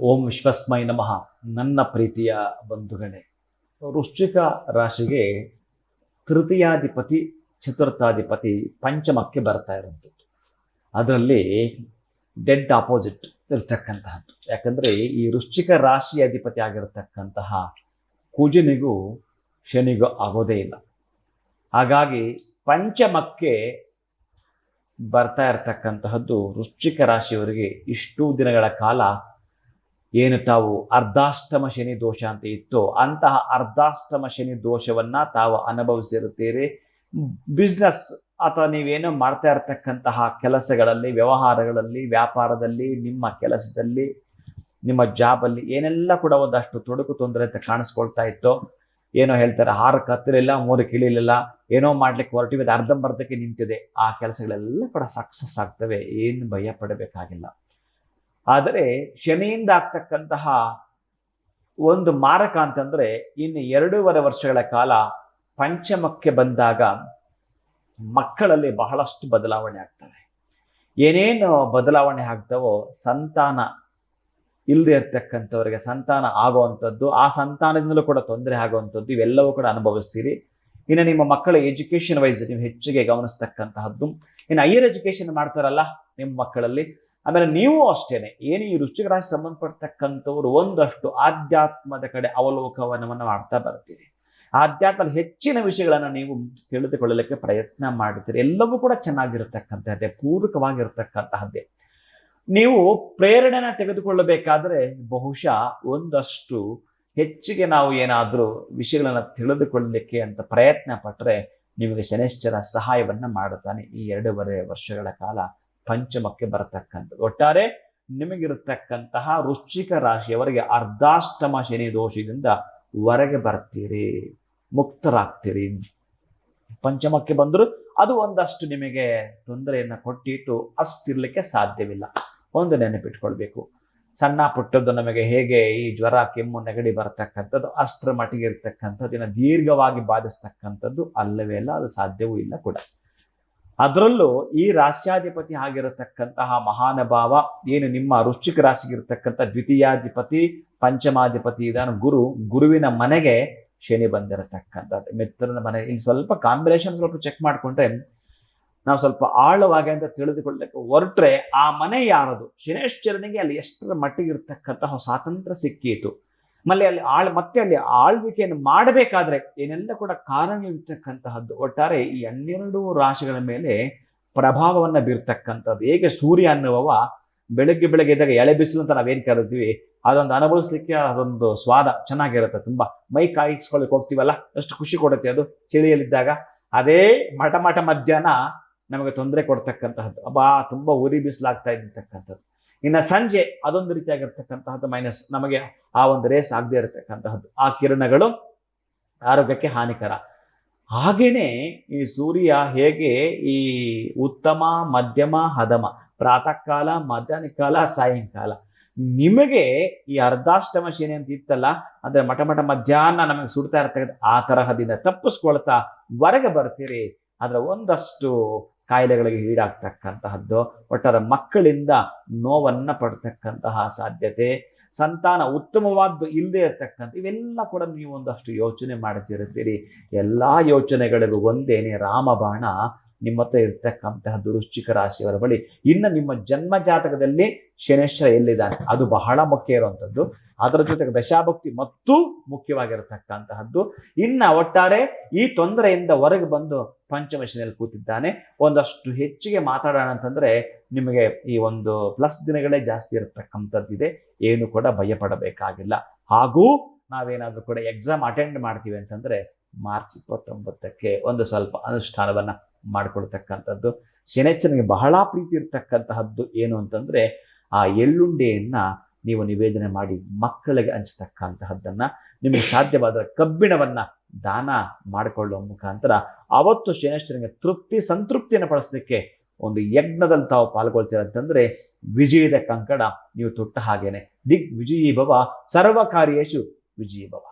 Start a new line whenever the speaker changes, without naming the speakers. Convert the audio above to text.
ಓಂ ವಿಶ್ವಸ್ಮೈ ನಮಃ. ನನ್ನ ಪ್ರೀತಿಯ ಬಂಧುಗಳೇ, ವೃಶ್ಚಿಕ ರಾಶಿಗೆ ತೃತೀಯಾಧಿಪತಿ, ಚತುರ್ಥಾಧಿಪತಿ ಪಂಚಮಕ್ಕೆ ಬರ್ತಾ ಇರುವಂಥದ್ದು. ಅದರಲ್ಲಿ ಡೆಡ್ ಆಪೋಸಿಟ್ ಇರ್ತಕ್ಕಂತಹದ್ದು. ಯಾಕಂದರೆ ಈ ವೃಶ್ಚಿಕ ರಾಶಿ ಅಧಿಪತಿ ಆಗಿರತಕ್ಕಂತಹ ಕುಜನಿಗೂ ಶನಿಗೂ ಆಗೋದೇ ಇಲ್ಲ. ಹಾಗಾಗಿ ಪಂಚಮಕ್ಕೆ ಬರ್ತಾ ಇರತಕ್ಕಂತಹದ್ದು ವೃಶ್ಚಿಕ ರಾಶಿಯವರಿಗೆ ಇಷ್ಟು ದಿನಗಳ ಕಾಲ ಏನು ತಾವು ಅರ್ಧಾಷ್ಟಮ ಶನಿ ದೋಷ ಅಂತ ಇತ್ತು ಅಂತಹ ಅರ್ಧಾಷ್ಟಮ ಶನಿ ದೋಷವನ್ನ ತಾವು ಅನುಭವಿಸಿರುತ್ತೀರಿ. ಬಿಸ್ನೆಸ್ ಅಥವಾ ನೀವೇನು ಮಾಡ್ತಾ ಇರತಕ್ಕಂತಹ ಕೆಲಸಗಳಲ್ಲಿ, ವ್ಯವಹಾರಗಳಲ್ಲಿ, ವ್ಯಾಪಾರದಲ್ಲಿ, ನಿಮ್ಮ ಕೆಲಸದಲ್ಲಿ, ನಿಮ್ಮ ಜಾಬಲ್ಲಿ ಏನೆಲ್ಲ ಕೂಡ ಒಂದಷ್ಟು ತೊಡಕು ತೊಂದರೆ ಅಂತ ಕಾಣಿಸ್ಕೊಳ್ತಾ ಇತ್ತು, ಏನೋ ಹೇಳ್ತಾರೆ, ಆರು ಕತ್ತಿರಲಿಲ್ಲ ಮೂರು ಕಿಳಿಲಿಲ್ಲ, ಏನೋ ಮಾಡ್ಲಿಕ್ಕೆ ಹೊರಟಿವೆ, ಅರ್ಧಂಬರ್ಧಕ್ಕೆ ನಿಂತಿದೆ. ಆ ಕೆಲಸಗಳೆಲ್ಲ ಕೂಡ ಸಕ್ಸಸ್ ಆಗ್ತವೆ, ಏನು ಭಯ ಪಡಬೇಕಾಗಿಲ್ಲ ಆದರೆ ಶನಿಯಿಂದ ಆಗ್ತಕ್ಕಂತಹ ಒಂದು ಮಾರಕ ಅಂತಂದ್ರೆ ಇನ್ನು ಎರಡೂವರೆ ವರ್ಷಗಳ ಕಾಲ ಪಂಚಮಕ್ಕೆ ಬಂದಾಗ ಮಕ್ಕಳಲ್ಲಿ ಬಹಳಷ್ಟು ಬದಲಾವಣೆ ಆಗ್ತವೆ. ಏನೇನು ಬದಲಾವಣೆ ಆಗ್ತವೋ ಸಂತಾನ ಇಲ್ಲದೆ ಇರ್ತಕ್ಕಂಥವ್ರಿಗೆ ಸಂತಾನ ಆಗುವಂಥದ್ದು, ಆ ಸಂತಾನದಿಂದಲೂ ಕೂಡ ತೊಂದರೆ ಆಗುವಂಥದ್ದು ಇವೆಲ್ಲವೂ ಕೂಡ ಅನುಭವಿಸ್ತೀರಿ. ಇನ್ನು ನಿಮ್ಮ ಮಕ್ಕಳ ಎಜುಕೇಷನ್ ವೈಸ್ ನೀವು ಹೆಚ್ಚಿಗೆ ಗಮನಿಸ್ತಕ್ಕಂತಹದ್ದು. ಇನ್ನು ಹೈಯರ್ ಎಜುಕೇಷನ್ ಮಾಡ್ತಾರಲ್ಲ ನಿಮ್ಮ ಮಕ್ಕಳಲ್ಲಿ ಆಮೇಲೆ ನೀವು ಅಷ್ಟೇನೆ, ಏನು ಈ ವೃಶ್ಚಿಕ ರಾಶಿ ಸಂಬಂಧಪಡ್ತಕ್ಕಂಥವ್ರು ಒಂದಷ್ಟು ಆಧ್ಯಾತ್ಮದ ಕಡೆ ಅವಲೋಕನವನ್ನು ಮಾಡ್ತಾ ಬರ್ತೀರಿ. ಆಧ್ಯಾತ್ಮದ ಹೆಚ್ಚಿನ ವಿಷಯಗಳನ್ನು ನೀವು ತಿಳಿದುಕೊಳ್ಳಲಿಕ್ಕೆ ಪ್ರಯತ್ನ ಮಾಡ್ತೀರಿ. ಎಲ್ಲವೂ ಕೂಡ ಚೆನ್ನಾಗಿರತಕ್ಕಂತಹದ್ದೇ ಪೂರಕವಾಗಿರತಕ್ಕಂತಹದ್ದೇ. ನೀವು ಪ್ರೇರಣೆನ ತೆಗೆದುಕೊಳ್ಳಬೇಕಾದ್ರೆ ಬಹುಶಃ ಒಂದಷ್ಟು ಹೆಚ್ಚಿಗೆ ನಾವು ಏನಾದರೂ ವಿಷಯಗಳನ್ನು ತಿಳಿದುಕೊಳ್ಳಲಿಕ್ಕೆ ಅಂತ ಪ್ರಯತ್ನ ಪಟ್ಟರೆ ನಿಮಗೆ ಶನೇಶ್ವರ ಸಹಾಯವನ್ನು ಮಾಡುತ್ತಾನೆ ಈ ಎರಡೂವರೆ ವರ್ಷಗಳ ಕಾಲ. ಪಂಚಮಕ್ಕೆ ಬರತಕ್ಕಂಥದ್ದು. ಒಟ್ಟಾರೆ ನಿಮಗಿರತಕ್ಕಂತಹ ವೃಶ್ಚಿಕ ರಾಶಿಯವರಿಗೆ ಅರ್ಧಾಷ್ಟಮ ಶನಿ ದೋಷದಿಂದ ಹೊರಗೆ ಬರ್ತೀರಿ, ಮುಕ್ತರಾಗ್ತೀರಿ. ಪಂಚಮಕ್ಕೆ ಬಂದರೂ ಅದು ಒಂದಷ್ಟು ನಿಮಗೆ ತೊಂದರೆಯನ್ನು ಕೊಟ್ಟಿಟ್ಟು ಅಷ್ಟಿರ್ಲಿಕ್ಕೆ ಸಾಧ್ಯವಿಲ್ಲ. ಒಂದು ನೆನಪಿಟ್ಕೊಳ್ಬೇಕು. ಸಣ್ಣ ಪುಟ್ಟದ್ದು ನಮಗೆ ಹೇಗೆ ಈ ಜ್ವರ, ಕೆಮ್ಮು, ನೆಗಡಿ ಬರತಕ್ಕಂಥದ್ದು, ಅಷ್ಟರ ಮಟ್ಟಿಗೆ ಇರತಕ್ಕಂಥದ್ದು ದೀರ್ಘವಾಗಿ ಬಾಧಿಸ್ತಕ್ಕಂಥದ್ದು ಅಲ್ಲವೇ ಅಲ್ಲ, ಅದು ಸಾಧ್ಯವೂ ಇಲ್ಲ ಕೂಡ. ಅದರಲ್ಲೂ ಈ ರಾಷ್ಟ್ರಾಧಿಪತಿ ಆಗಿರತಕ್ಕಂತಹ ಮಹಾನುಭಾವ, ಏನು ನಿಮ್ಮ ವೃಶ್ಚಿಕ ರಾಶಿಗೆ ಇರತಕ್ಕಂಥ ದ್ವಿತೀಯಾಧಿಪತಿ, ಪಂಚಮಾಧಿಪತಿ ಇದಾನು ಗುರು, ಗುರುವಿನ ಮನೆಗೆ ಶನಿ ಬಂದಿರತಕ್ಕಂಥದ್ದು. ಮಿತ್ರನ ಮನೆ ಇಲ್ಲಿ ಸ್ವಲ್ಪ ಕಾಂಬಿನೇಷನ್ ಸ್ವಲ್ಪ ಚೆಕ್ ಮಾಡಿಕೊಂಡ್ರೆ ನಾವು ಸ್ವಲ್ಪ ಆಳವಾಗಿ ಅಂತ ತಿಳಿದುಕೊಳ್ಳಕ್ಕೆ ಹೊರಟ್ರೆ ಆ ಮನೆ ಯಾರದು? ಶನೇಶ್ವರನಿಗೆ ಅಲ್ಲಿ ಎಷ್ಟರ ಮಟ್ಟಿಗೆ ಇರತಕ್ಕಂತಹ ಸ್ವಾತಂತ್ರ್ಯ ಸಿಕ್ಕೀತು. ಮಲ್ಲಿ ಅಲ್ಲಿ ಆಳ್, ಮತ್ತೆ ಅಲ್ಲಿ ಆಳ್ವಿಕೆಯನ್ನು ಮಾಡಬೇಕಾದ್ರೆ ಏನೆಲ್ಲ ಕೂಡ ಕಾರಣವಿರ್ತಕ್ಕಂತಹದ್ದು. ಒಟ್ಟಾರೆ ಈ ಹನ್ನೆರಡು ರಾಶಿಗಳ ಮೇಲೆ ಪ್ರಭಾವವನ್ನು ಬೀರ್ತಕ್ಕಂಥದ್ದು. ಹೇಗೆ ಸೂರ್ಯ ಅನ್ನುವವ ಬೆಳಗ್ಗೆ ಬೆಳಗ್ಗೆ ಇದ್ದಾಗ ಎಳೆ ಬಿಸಿಲು ಅಂತ ನಾವೇನು ಕರಿತೀವಿ, ಅದೊಂದು ಅನುಭವಿಸ್ಲಿಕ್ಕೆ ಅದೊಂದು ಸ್ವಾದ, ಚೆನ್ನಾಗಿರುತ್ತೆ ತುಂಬ. ಮೈ ಕಾಯಿಸ್ಕೊಳ್ಳಿಕ್ಕೆ ಹೋಗ್ತೀವಲ್ಲ, ಅಷ್ಟು ಖುಷಿ ಕೊಡುತ್ತೆ ಅದು, ಚಳಿಯಲ್ಲಿದ್ದಾಗ. ಅದೇ ಮಠ ಮಠ ಮಧ್ಯಾಹ್ನ ನಮಗೆ ತೊಂದರೆ ಕೊಡ್ತಕ್ಕಂತಹದ್ದು. ಅಬ್ಬಾ, ತುಂಬ ಉರಿ ಬಿಸಿಲಾಗ್ತಾ ಇರ್ತಕ್ಕಂಥದ್ದು. ಇನ್ನು ಸಂಜೆ ಅದೊಂದು ರೀತಿಯಾಗಿರ್ತಕ್ಕಂತಹದ್ದು ಮೈನಸ್ ನಮಗೆ ಆ ಒಂದು ರೇಸ್ ಆಗದೆ ಇರತಕ್ಕಂತಹದ್ದು. ಆ ಕಿರಣಗಳು ಆರೋಗ್ಯಕ್ಕೆ ಹಾನಿಕರ. ಹಾಗೇನೆ ಈ ಸೂರ್ಯ ಹೇಗೆ ಈ ಉತ್ತಮ, ಮಧ್ಯಮ, ಹದಮ ಪ್ರಾತಃ ಕಾಲ ಮಧ್ಯಾಹ್ನ ಕಾಲ ಸಾಯಂಕಾಲ. ನಿಮಗೆ ಈ ಅರ್ಧಾಷ್ಟಮ ಶೇನೆ ಅಂತ ಇತ್ತಲ್ಲ, ಅಂದ್ರೆ ಮಠ ಮಠ ಮಧ್ಯಾಹ್ನ ನಮಗೆ ಸುಡ್ತಾ ಇರ್ತಕ್ಕಂಥ ಆ ತರಹದಿಂದ ತಪ್ಪಿಸ್ಕೊಳ್ತಾ ಹೊರಗೆ ಬರ್ತೀರಿ. ಆದ್ರೆ ಒಂದಷ್ಟು ಕಾಯಿಲೆಗಳಿಗೆ ಈಡಾಗ್ತಕ್ಕಂತಹದ್ದು, ಒಟ್ಟಾರೆ ಮಕ್ಕಳಿಂದ ನೋವನ್ನು ಪಡ್ತಕ್ಕಂತಹ ಸಾಧ್ಯತೆ, ಸಂತಾನ ಉತ್ತಮವಾದ್ದು ಇಲ್ಲದೆ ಇರತಕ್ಕಂಥ, ಇವೆಲ್ಲ ಕೂಡ ನೀವು ಒಂದಷ್ಟು ಯೋಚನೆ ಮಾಡ್ತಿರ್ತೀರಿ. ಎಲ್ಲ ಯೋಚನೆಗಳಿಗೂ ಒಂದೇನೆ ರಾಮಬಾಣ ನಿಮ್ಮ ಹತ್ರ ಇರ್ತಕ್ಕಂತಹ ದುರುಶ್ಚಿಕ ರಾಶಿಯವರ ಬಳಿ ಇನ್ನು ನಿಮ್ಮ ಜನ್ಮ ಜಾತಕದಲ್ಲಿ ಶನೇಶ್ವರ ಎಲ್ಲಿದ್ದಾನೆ? ಅದು ಬಹಳ ಮುಖ್ಯ ಇರುವಂಥದ್ದು. ಅದರ ಜೊತೆಗೆ ದಶಾಭಕ್ತಿ ಮತ್ತು ಮುಖ್ಯವಾಗಿರತಕ್ಕಂತಹದ್ದು. ಇನ್ನ ಒಟ್ಟಾರೆ ಈ ತೊಂದರೆಯಿಂದ ಹೊರಗೆ ಬಂದು ಪಂಚಮಶಿನಲ್ಲಿ ಕೂತಿದ್ದಾನೆ. ಒಂದಷ್ಟು ಹೆಚ್ಚಿಗೆ ಮಾತಾಡೋಣ ಅಂತಂದ್ರೆ ನಿಮಗೆ ಈ ಒಂದು ಪ್ಲಸ್ ದಿನಗಳೇ ಜಾಸ್ತಿ ಇರತಕ್ಕಂಥದ್ದಿದೆ. ಏನು ಕೂಡ ಭಯಪಡಬೇಕಾಗಿಲ್ಲ. ಹಾಗೂ ನಾವೇನಾದರೂ ಕೂಡ ಎಕ್ಸಾಮ್ ಅಟೆಂಡ್ ಮಾಡ್ತೀವಿ ಅಂತಂದ್ರೆ ಮಾರ್ಚ್ ಇಪ್ಪತ್ತೊಂಬತ್ತಕ್ಕೆ ಒಂದು ಸ್ವಲ್ಪ ಅನುಷ್ಠಾನವನ್ನ ಮಾಡಿಕೊಳ್ತಕ್ಕಂಥದ್ದು ಶನೇಶ್ವರನಿಗೆ ಬಹಳ ಪ್ರೀತಿ ಇರ್ತಕ್ಕಂತಹದ್ದು ಏನು ಅಂತಂದ್ರೆ, ಆ ಎಳ್ಳುಂಡೆಯನ್ನ ನೀವು ನಿವೇದನೆ ಮಾಡಿ ಮಕ್ಕಳಿಗೆ ಹಂಚತಕ್ಕಂತಹದ್ದನ್ನು, ನಿಮಗೆ ಸಾಧ್ಯವಾದ ಕಬ್ಬಿಣವನ್ನು ದಾನ ಮಾಡಿಕೊಳ್ಳುವ ಮುಖಾಂತರ ಅವತ್ತು ಶನೇಶ್ವರನಿಗೆ ತೃಪ್ತಿ, ಸಂತೃಪ್ತಿಯನ್ನು ಪಡಿಸಲಿಕ್ಕೆ ಒಂದು ಯಜ್ಞದಲ್ಲಿ ತಾವು ಪಾಲ್ಗೊಳ್ತೀರ ಅಂತಂದ್ರೆ, ವಿಜಯದ ಕಂಕಣ ನೀವು ತೊಟ್ಟ ಹಾಗೇನೆ. ದಿಗ್ ವಿಜಯೀ ಭವ ಸರ್ವ ಕಾರ್ಯೇಶು ವಿಜಯೀ ಭವ